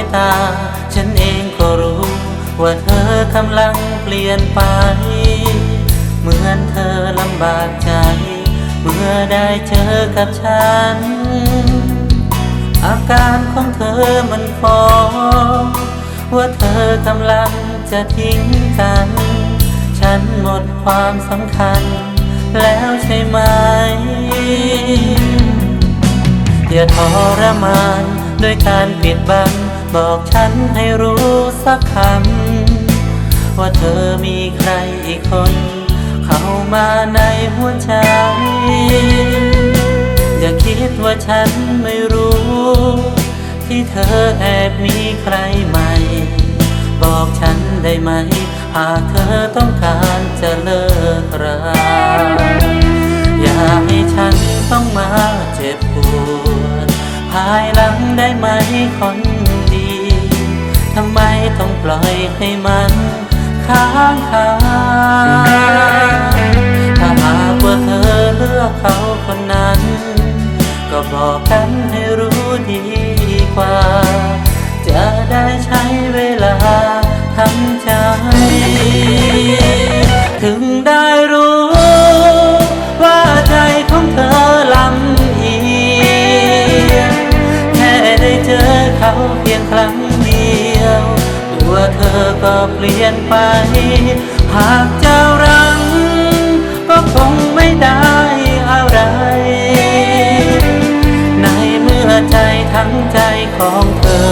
ด้วยตา ฉันเองก็รู้ ว่าเธอกำลังเปลี่ยนไป เหมือนเธอลำบากใจ เมื่อได้เจอกับฉัน อาการของเธอมันฟ้องว่าเธอกำลังจะทิ้งกัน ฉันหมดความสำคัญ แล้วใช่ไหม อย่าทรมานด้วยการปิดบัง บอกฉันให้รู้สักคำ ว่าเธอมีใครอีกคน เข้ามาในหัวใจ อย่าคิดว่าฉันไม่รู้ ที่เธอแอบมีใครใหม่ บอกฉันได้ไหม หากเธอต้องการจะเลิกราอย่าให้ฉันต้องมาเจ็บปวดภายหลังได้ไหมคน ทำไมต้องปล่อยให้มัน ค้างคา เปลี่ยนไป หากเจ้ารัง ก็คงไม่ได้อะไร ในเมื่อใจทั้งใจของเธอ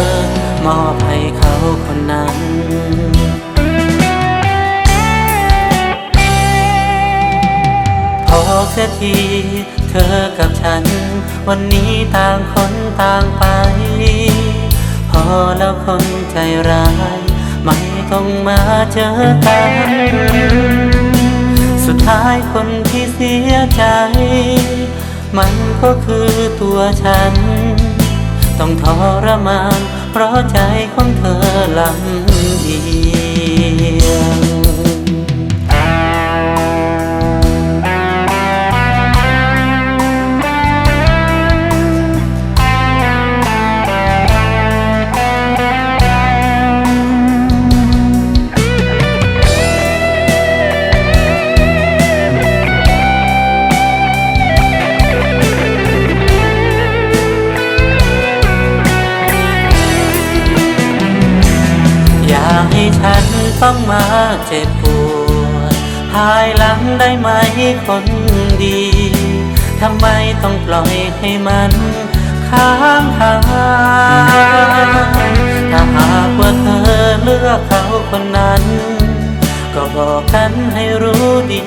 มอบให้เขาคนนั้นพอเสียทีเธอกับฉัน วันนี้ต่างคนต่างไป พอแล้วคนใจร้าย ไม่ต้องมาเจอกันสุดท้ายคนที่เสียใจ มันก็คือตัวฉัน ต้องทรมาน เพราะใจของเธอลำเอียง ต้องมาเจ็บปวดภายหลังได้ไหมคนดี ทำไมต้องปล่อยให้มันค้างคาถ้าหากว่าเธอเลือกเขาคนนั้น ก็บอกกันให้รู้ดี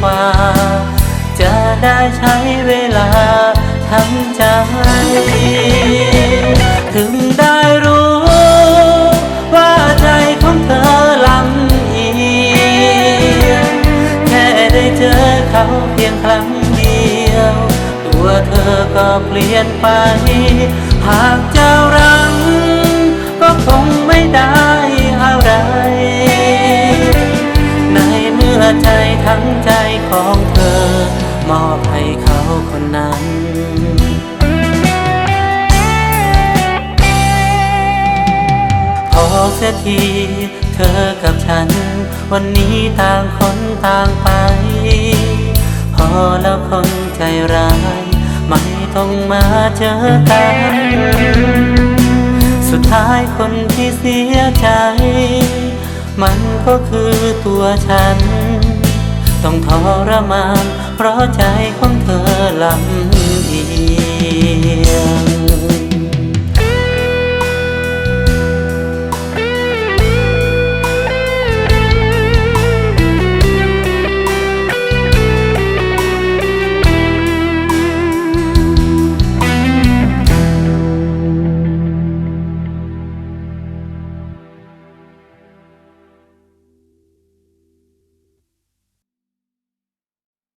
กว่า จะได้ใช้เวลาทำ เขาเพียงครั้งเดียว ตัวเธอก็เปลี่ยนไป หากเจ้ารัง ก็คงไม่ได้อะไร ในเมื่อใจทั้งใจของเธอ มอบให้เขาคนนั้นพอเสียทีเธอกับฉัน วันนี้ต่างคนต่างไป พอแล้วคนใจร้าย ไม่ต้องมาเจอกัน สุดท้ายคนที่เสียใจ มันก็คือตัวฉัน ต้องทรมาน เพราะใจของเธอลำเอียง